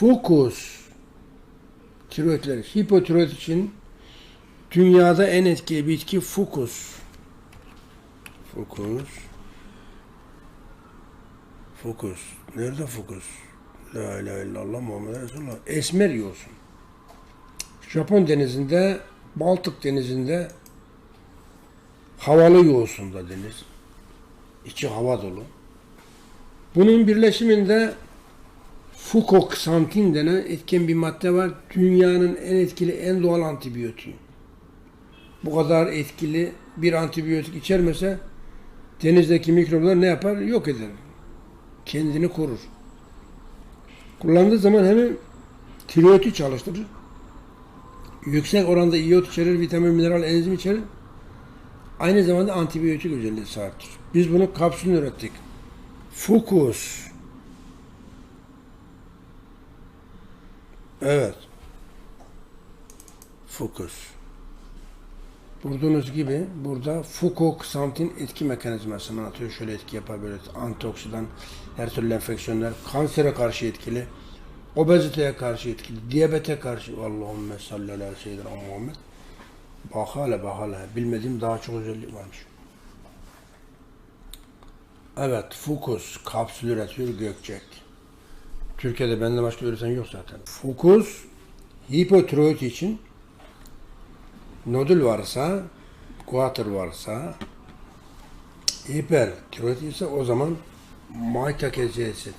Fokus. Tiroidler. Hipotiroid için dünyada en etkili bitki fokus. Fokus. Fokus. Nerede fokus? La ilahe illallah Muhammed Resulullah. Esmer yosun. Japon denizinde, Baltık denizinde havalı yoğusunda deniz. İçi hava dolu. Bunun birleşiminde fukoksantin denen etken bir madde var. Dünyanın en etkili, en doğal antibiyotiği. Bu kadar etkili bir antibiyotik içermese denizdeki mikroplar ne yapar? Yok eder. Kendini korur. Kullandığı zaman hem tiroidi çalıştırır. Yüksek oranda iyot içerir, vitamin, mineral, enzim içerir. Aynı zamanda antibiyotik özelliği sahiptir. Biz bunu kapsülünü ürettik. Fokus. Evet. Fokus. Gördüğünüz gibi burada fukoksantin etki mekanizmasını anlatıyor. Şöyle etki yapar böyle antioksidan, her türlü enfeksiyonlar, kansere karşı etkili, obeziteye karşı etkili, diyabete karşı Allahümme salli ala seyyidina Muhammed. Bak hala. Bilmediğim daha çok özellik varmış. Evet, Fukus kapsül üretiyor Gökçek. Türkiye'de benden başka üreten yok zaten. Fukus hipotiroid için nodül varsa, guatr varsa, hipertiroid ise o zaman maytakeziyesi